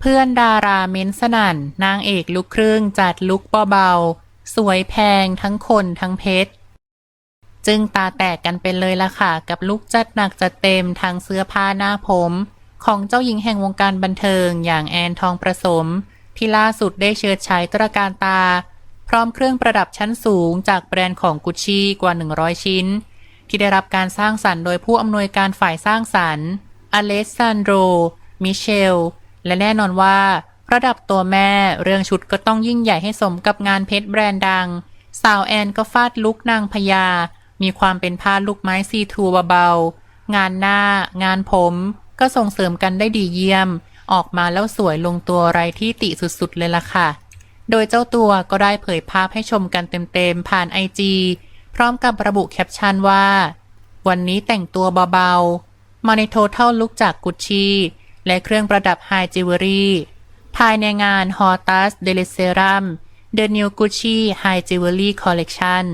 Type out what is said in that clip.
เพื่อนดาราเม้นสนั่น นางเอกลุกครึ่งจัดลุกเบาๆ สวยแพงทั้งคนทั้งเพชร จึงตาแตกกันเป็นเลยล่ะค่ะ กับลุกจัดหนักจัดเต็มทั้งเสื้อผ้าหน้าผม ของเจ้าหญิงแห่งวงการบันเทิงอย่างแอนทองประสม ที่ล่าสุดได้เชิดฉายตระการตา พร้อมเครื่องประดับชั้นสูงจากแบรนด์ของกุชชี่กว่า 100 ชิ้น ที่ได้รับการสร้างสรรค์โดยผู้อำนวยการฝ่ายสร้างสรรค์อเลสซานโดรมิเชล และแน่นอนว่า ระดับตัวแม่เรื่องชุดก็ต้องยิ่งใหญ่ให้สมกับงานเพชรแบรนด์ดัง สาวแอนก็ฟาดลุกนางพญา มีความเป็นผ้าลูกไม้ซีทูเบาๆ งานหน้า งานผมก็ส่งเสริมกันได้ดีเยี่ยม ออกมาแล้วสวยลงตัวไรที่ติสุดๆเลยล่ะค่ะ โดยเจ้าตัวก็ได้เผยภาพให้ชมกันเต็มๆผ่านไอจีพร้อมกับระบุแคปชั่นว่า วันนี้แต่งตัวเบาๆ มาในโทเทลลุกจากกุชชี่ และเครื่องประดับไฮจิวเวลรี่ภายในงาน Hortus d e l i c e r u m The New Gucci High Jewelry Collection